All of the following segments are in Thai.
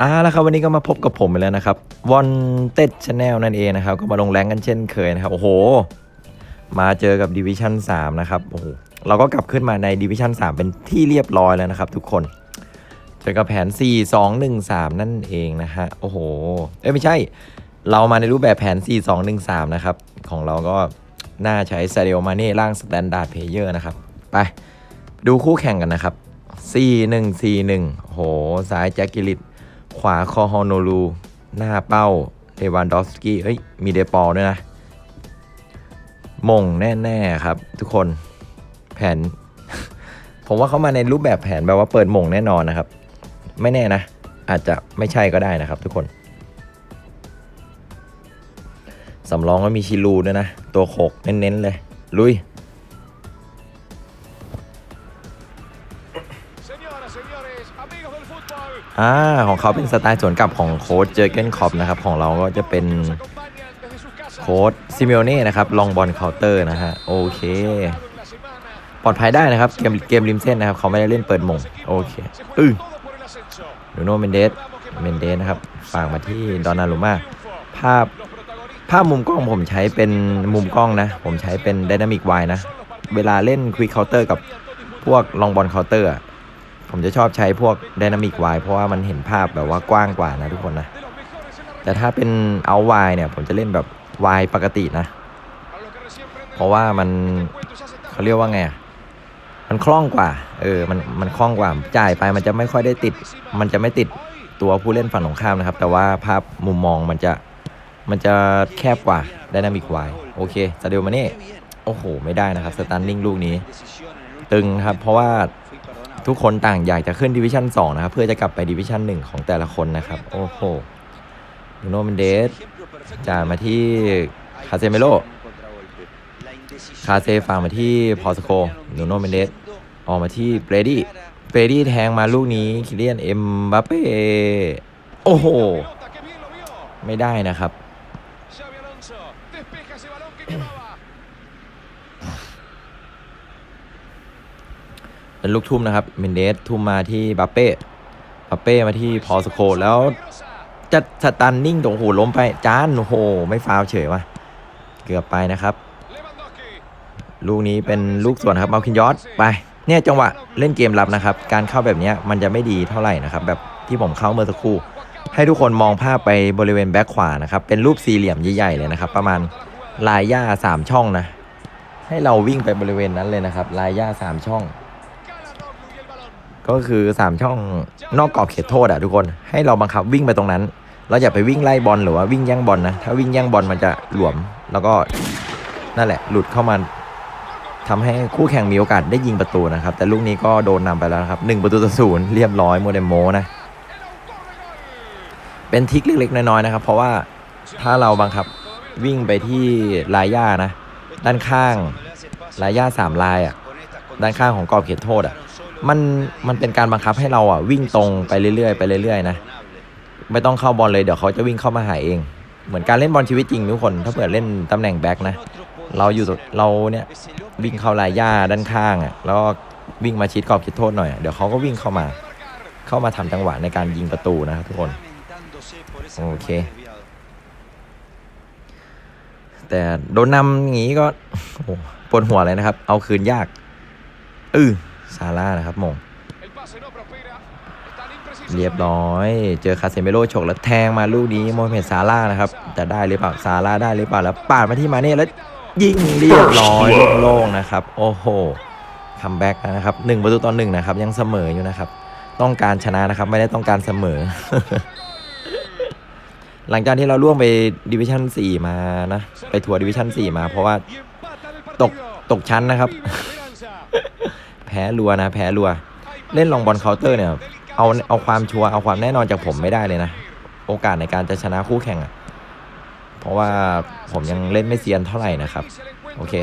อ่าแล้วครับวันนี้ก็มาพบกับผมไปแล้วนะครับวอนเต็ดชาแนลนั่นเองนะครับ ก็มาลงแรงกันเช่นเคยนะครับ โอ้โห มาเจอกับดิวิชั่น3นะครับโอ้โหเราก็กลับขึ้นมาในดิวิชั่น3เป็นที่เรียบร้อยแล้วนะครับทุกคน เจอกับแผน 4 2 1 3 นั่นเองนะฮะโอ้โห เอ้ไม่ใช่ เรามาในรูปแบบแผน 4 2 1 3 นะครับ ของเราก็น่าใช้ซาเดลมาเน่ร่างสแตนดาร์ดเพลเยอร์นะครับ ไป ดูคู่แข่งกันนะครับ 4 1 4 1 โห ซ้ายแจ็คกิลิต ขวาคอฮอนลูหน้าเป้าเดวันดอฟสกี้ เอ้ย มีเดปอลด้วยนะ มงแน่ๆครับ ทุกคน แผน ผมว่าเขามาในรูปแบบแผนแบบว่าเปิดมงแน่นอนนะครับ ไม่แน่นะ อาจจะไม่ใช่ก็ได้นะครับ ทุกคน สำรองก็มีชิลูด้วยนะ ตัวโขกเน้นๆเลย ลุย อ่าของเขาเป็นสไตล์สวนกลับของโค้ชเจอเกนคอปนะครับ ของเราก็จะเป็นโค้ชซิเมโอเน่นะครับ ลองบอลเคาน์เตอร์นะฮะ โอเค ปลอดภัยได้นะครับ เกมเกมริมเส้นนะครับ เขาไม่ได้เล่นเปิดมง โอเคอือดูโนเมนเดส เมนเดสนะครับฝากมาที่ดอนนารุมาภาพภาพมุมกล้องผมใช้เป็นมุมกล้องนะ ผมใช้เป็น Dynamic Y นะ เวลาเล่น Quick Counter กับพวกลองบอลเคาน์เตอร์ ผมจะชอบใช้พวก Dynamic Y เพราะว่ามันเห็นภาพแบบว่ากว้างกว่านะทุกคนนะ แต่ถ้าเป็น Out Y เนี่ยผมจะเล่นแบบ Y ปกตินะ เพราะว่ามันเขาเรียกว่าไงอะมันคล่องกว่า เออ มัน มันคล่องกว่า จ่ายไปมันจะไม่ค่อยได้ติด มันจะไม่ติดตัวผู้เล่นฝั่งตรงข้ามนะครับ แต่ว่าภาพมุมมองมันจะ มันจะแคบกว่า Dynamic Y โอเคซาเดลมาเน่ โอ้โห ไม่ได้นะครับ สตันนิ่งลูกนี้ ตึงครับ เพราะว่า ทุกคนต่างอยากจะขึ้นดิวิชั่น2นะครับ เพื่อจะกลับไปดิวิชั่น1 ของแต่ละคนนะครับ โอ้โหดูโนเมนเดสจ่ายมาที่คาเซเมโลคาเซฝากมาที่พอสโคนูโนเมนเดสออกมาที่เบรดี้เบรดี้แทงมาลูกนี้คิเลียนเอ็มบัปเป้โอ้โห ไม่ได้นะครับ เป็นลูกทุ่มนะครับเมนเดสทุ่มมาที่บัปเป้บัปเป้มาที่พอสโคแล้วจะสตันนิ่งตรงโหล้มไปจานโอ้โหไม่ฟาวเฉยวะเกือบไปนะครับ ลูกนี้เป็นลูกสวนครับมาคินยอสไปเนี่ยจังหวะเล่นเกมรับนะครับ การเข้าแบบนี้มันจะไม่ดีเท่าไหร่นะครับ แบบที่ผมเข้าเมื่อสักครู่ ให้ทุกคนมองภาพไปบริเวณแบ็คขวานะครับ เป็นรูปสี่เหลี่ยมใหญ่ๆเลยนะครับ ประมาณลายหญ้าสามช่องนะ ให้เราวิ่งไปบริเวณนั้นเลยนะครับ ลายหญ้าสามช่อง ก็คือ 3 ช่องนอกกรอบเขตโทษอะทุกคนให้เราบังคับวิ่งไปตรงนั้น เราอย่าไปวิ่งไล่บอลหรือว่าวิ่งแย่งบอลนะ ถ้าวิ่งแย่งบอลมันจะหลวม แล้วก็นั่นแหละ หลุดเข้ามาทำให้คู่แข่งมีโอกาสได้ยิงประตูนะครับ แต่ลูกนี้ก็โดนนำไปแล้วครับหนึ่งประตูต่อศูนย์เรียบร้อยโมเดมโมนะ เป็นทิกเล็กๆน้อยๆนะครับ เพราะว่าถ้าเราบังคับวิ่งไปที่ลายหญ้านะ ด้านข้างลายหญ้าสามลายอะด้านข้างของกรอบเขตโทษอะ มันมันเป็นการบังคับให้เราอะวิ่งตรงไปเรื่อยๆไปเรื่อยๆนะไม่ต้องเข้าบอลเลยเดี๋ยวเขาจะวิ่งเข้ามาหาเอง เหมือนการเล่นบอลชีวิตจริงทุกคน ถ้าเผื่อเล่นตำแหน่งแบ็คนะเราอยู่เราเนี่ยวิ่งเข้าลายหญ้าด้านข้างอะแล้ววิ่งมาชิดกรอบเขตโทษหน่อย เดี๋ยวเขาก็วิ่งเข้ามา เข้ามาทำจังหวะในการยิงประตูนะครับทุกคนโอเค แต่โดนนำอย่างนี้ก็โอ้ปวดหัวเลยนะครับ เอาคืนยากอือ ซาร่านะครับมง El pase no prospera. Es tan impreciso เรียบร้อย เจอคาเซเมโร่ฉกแล้วแทงมาลูกนี้โมฮัมเหม็ดซาร่านะครับจะได้หรือเปล่าซาร่าได้หรือเปล่าแล้วปาดมาที่มาเน่แล้วยิงเรียบร้อยโล่งๆนะครับ โอ้โหคัมแบ็กนะครับหนึ่งประตูต่อหนึ่งนะครับ ยังเสมออยู่นะครับ ต้องการชนะนะครับ ไม่ได้ต้องการเสมอ หลังจากที่เราล่วงไปดิวิชั่น4มานะ ไปทัวร์ดิวิชั่น4มา เพราะว่า y empatan el ตก partido. ตกชั้นนะครับ พ้รัวนะแพ้รัว เล่นลองบอลเคาน์เตอร์เนี่ยเอาเอาความชัวร์เอาความแน่นอนจากผมไม่ได้เลยนะ โอกาสในการจะชนะคู่แข่งอะเพราะว่าผมยังเล่นไม่เซียนเท่าไหร่นะครับ โอเค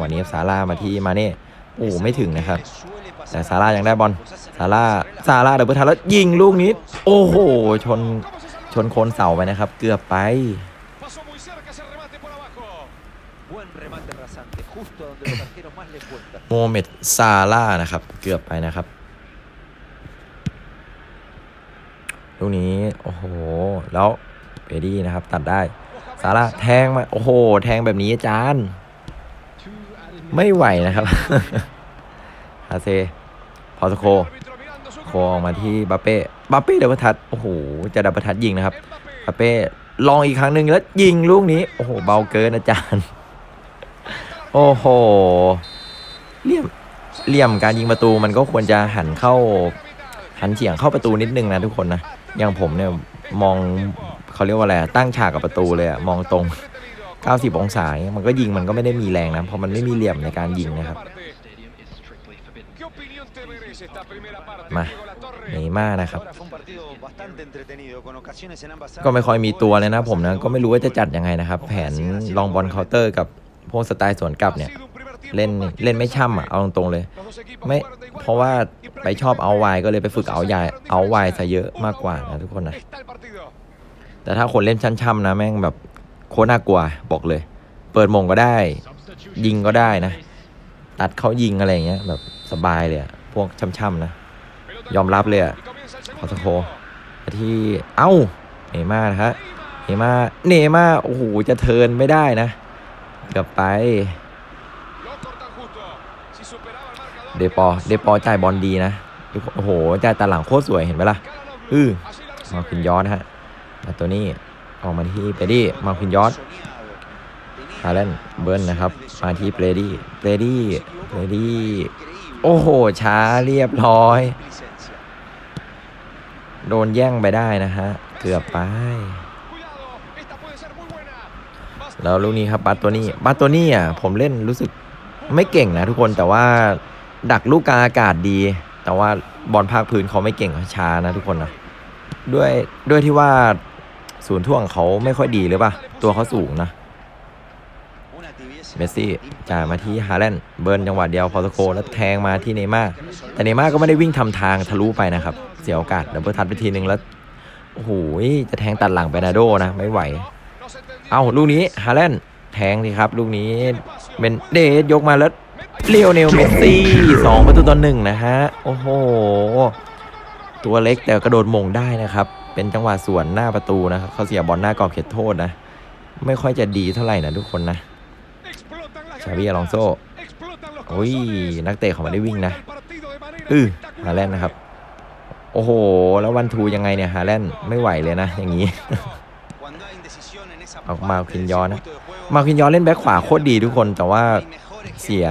วันนี้ซาร่ามาที่มาเน่โอ้ไม่ถึงนะครับ แต่ซาร่ายังได้บอลซาร่าซาร่าเดบเบิลทันแล้วยิงลูกนี้ โอ้โหชนชนโคนเสาไปนะครับ เกือบไป โมเมดซาร่านะครับ เกือบไปนะครับลูกนี้โอ้โห แล้วเบดี้นะครับ ตัดได้ซาร่าแทงมาโอ้โห แทงแบบนี้อาจารย์ ไม่ไหวนะครับฮาเซพอสโค โคออกมาที่บาเป้บาเป้เดยวประทัดโอ้โห จะดับประทัดยิงนะครับบาเป้ลองอีกครั้งหนึ่งแล้วยิงลูกนี้ โอ้โห เบาเกินอาจารย์ โอ้โหเหลี่ยมเหลี่ยมการยิงประตูมันก็ควรจะหันเข้า หันเฉียงเข้าประตูนิดนึงนะทุกคนนะอย่างผมเนี่ยมองเขาเรียกว่าอะไรตั้งฉากกับประตูเลยอะมองตรง 90 องศาอย่าเงี้ยมันก็ยิงมันก็ไม่ได้มีแรงนะเพราะมันไม่มีเหลี่ยมในการยิงนะครับ ¿Qué opinión te merece esta primera parte? Ma, Diego Latorre? เนย์ม่าร์นะครับ ก็ไม่ค่อยมีตัวเลยนะผมนะ ก็ไม่รู้ว่าจะจัดยังไงนะครับ แผนลองบอลเคาน์เตอร์กับ พวกสไตล์สวนกลับเนี่ยเล่นเล่นไม่ช่ำอะเอาตรงๆเลย ไม่เพราะว่าไปชอบเอาไวก็เลยไปฝึกเอาใหญ่เอาไวซะเยอะมากกว่านะทุกคนนะแต่ถ้าคนเล่นช่ำๆนะแม่งแบบโคตรน่ากลัวบอกเลย เปิดมงก็ได้ ยิงก็ได้นะ ตัดเขายิงอะไรอย่างเงี้ยแบบสบายเลยอะพวกช่ำๆนะ ยอมรับเลยอะพอสโคที่เอ้าเนม่านะฮะเนม่าเนม่าโอ้โหจะเทินไม่ได้นะ เกือบไป เดปอ เดปอจ่ายบอลดีนะ โอ้โหจ่ายตาหลังโคตรสวยเห็นไหมล่ะ อือมาคินยอดนฮะมาตัวนี้ออกมาที่เปดี้ มาคินยอดฮาแลนเบิร์นนะครับ มาที่เปรดี้ เปรดี้ เปรดี้ โอ้โห ช้าเรียบร้อย โดนแย่งไปได้นะฮะ เกือบไป แล้วลูกนี้ครับบัตตัวนี้บัตตัวนี้อะผมเล่นรู้สึกไม่เก่งนะทุกคนแต่ว่าดักลูกกลางอากาศดี แต่ว่าบอลภาคพื้นเขาไม่เก่งเขาช้านะทุกคนนะด้วยด้วยที่ว่าศูนย์ท่วงเขาไม่ค่อยดีหรือเปล่าตัวเขาสูงนะเมสซี่จ่ายมาที่ฮาแลนด์เบิร์นจังหวะเดียวพอสโคแล้วแทงมาที่เนม่าแต่เนม่าก็ไม่ได้วิ่งทำทางทะลุไปนะครับ เสียโอกาสดับเบิลทัชไปทีนึงแล้วโอ้โหจะแทงตัดหลังไปนาโดนะไม่ไหว เอาลูกนี้ฮาแลนด์แทงสิครับ ลูกนี้เป็นเดชยกมาแล้วเลียวเนลเมสซี่สองประตูต่อหนึ่งนะฮะ โอ้โห ตัวเล็กแต่กระโดดมงได้นะครับ เป็นจังหวะสวนหน้าประตูนะครับเขาเสียบอลหน้ากรอบเขตโทษนะ ไม่ค่อยจะดีเท่าไหร่นะทุกคนนะชาบีอลองโซโอ้ยนักเตะเขาไม่ได้วิ่งนะอือฮาแลนด์นะครับ โอ้โห แล้ววันทูยังไงเนี่ยฮาแลนด์ไม่ไหวเลยนะ อย่างนี้ ออกมาคินยอนะ มาคินยอนเล่นแบ็คขวาโคตรดีทุกคน แต่ว่าเสีย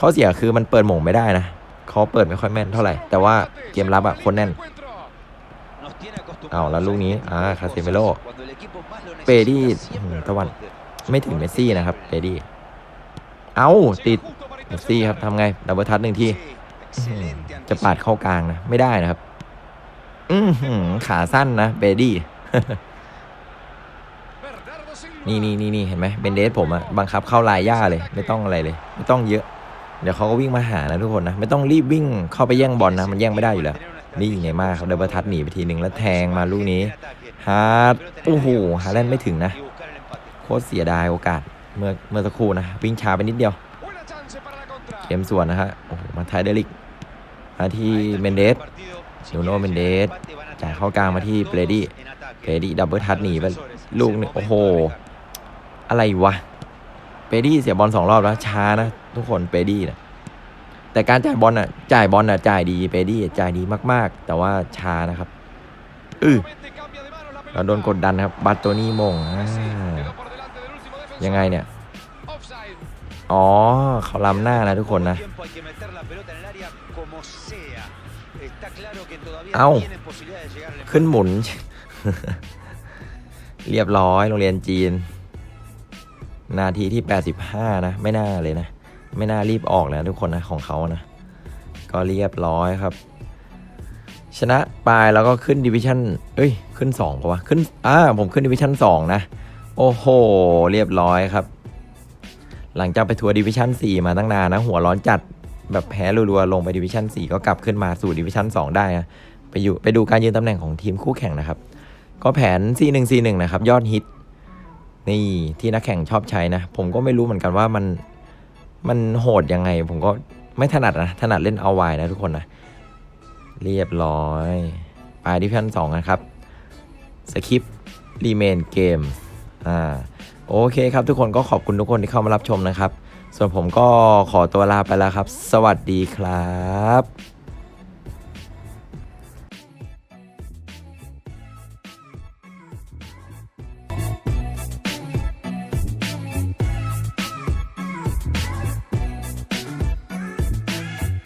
ข้อเสียคือมันเปิดหม่งไม่ได้นะเขาเปิดไม่ค่อยแม่นเท่าไหร่ แต่ว่าเกมรับอะคนแน่น เอาแล้วลูกนี้ อ่า คาเซเมโร่เปดี้อืมตะวัน ไม่ถึงเมสซี่นะครับ เปดี้ เอาติดเมสซี่ครับทำไง ดับเบิลทัชหนึ่งทีอื้อหือจะปาดเข้ากลางนะ ไม่ได้นะครับ อือหือขาสั้นนะ เบดี้ Bernardo Silva. นี่นี่นี่นี่เห็นไหมเบนเดสผมอะบังคับเข้าลายย่าเลย ไม่ต้องอะไรเลย ไม่ต้องเยอะ เดี๋ยวเขาก็วิ่งมาหานะทุกคนนะ ไม่ต้องรีบวิ่งเข้าไปแย่งบอลนะ มันแย่งไม่ได้อยู่แล้ว นี่ไงมากครับเดบทัดหนีไปทีหนึ่งแล้วแทงมาลูกนี้ฮาร์ดโอ้โหฮาแลนด์ไม่ถึงนะโคตรเสียดายโอกาสเมื่อเมื่อสักครู่นะ วิ่งช้าไปนิดเดียวเกมส่วนนะฮะโอ้โหมาไทยเดลิกมาที่เมนเดสนูโน่เมนเดสจ่ายเข้ากลางมาที่เบรดี้เบรดี้ดับเบิลทัชหนีไปลูกนี่โอ้โห อะไรวะ เปดี้เสียบอลสองรอบแล้วช้านะทุกคนเปดี้นะแต่การจ่ายบอลอะ จ่ายบอลอะจ่ายดีเปดี้จ่ายดีมาก ๆ แต่ว่าช้านะครับอือเราโดนกดดันครับบัตโตนี่มงอ่า Messi quedó por delante del último defensor. ยังไงเนี่ย อ๋อเขาล้ำหน้านะทุกคนนะ เอ้า ขึ้นหมุน เรียบร้อยโรงเรียนจีน นาทีที่ 85 นะ ไม่น่าเลยนะ ไม่น่ารีบออกเลยนะทุกคนนะของเขานะ ก็เรียบร้อยครับ ชนะปลายแล้วก็ขึ้นดิวิชั่นเอ้ย ขึ้น2ปะวะขึ้นอ่าผมขึ้นดิวิชั่น2นะ โอ้โห เรียบร้อยครับ หลังจากไปทัวร์ดิวิชั่น4 มาตั้งนานนะ หัวร้อนจัดแบบแพ้รัวๆลงไปดิวิชั่น4 ก็กลับขึ้นมาสู่ดิวิชั่น2 ได้นะไปอยู่ไปดูการยืนตำแหน่งของทีมคู่แข่งนะครับ ก็แผน C1 C1 นะครับ ยอดฮิต นี่ที่นักแข่งชอบใช้นะ ผมก็ไม่รู้เหมือนกันว่ามันมันโหดยังไง ผมก็ไม่ถนัดนะ ถนัดเล่นเอาไวนะทุกคนนะ เรียบร้อย ไปไปดิวิชั่น2นะครับสคริปรีเมนเกมอ่าโอเคครับทุกคนก็ขอบคุณทุกคนที่เข้ามารับชมนะครับ ส่วนผมก็ขอตัวลาไปแล้วครับ สวัสดีครับ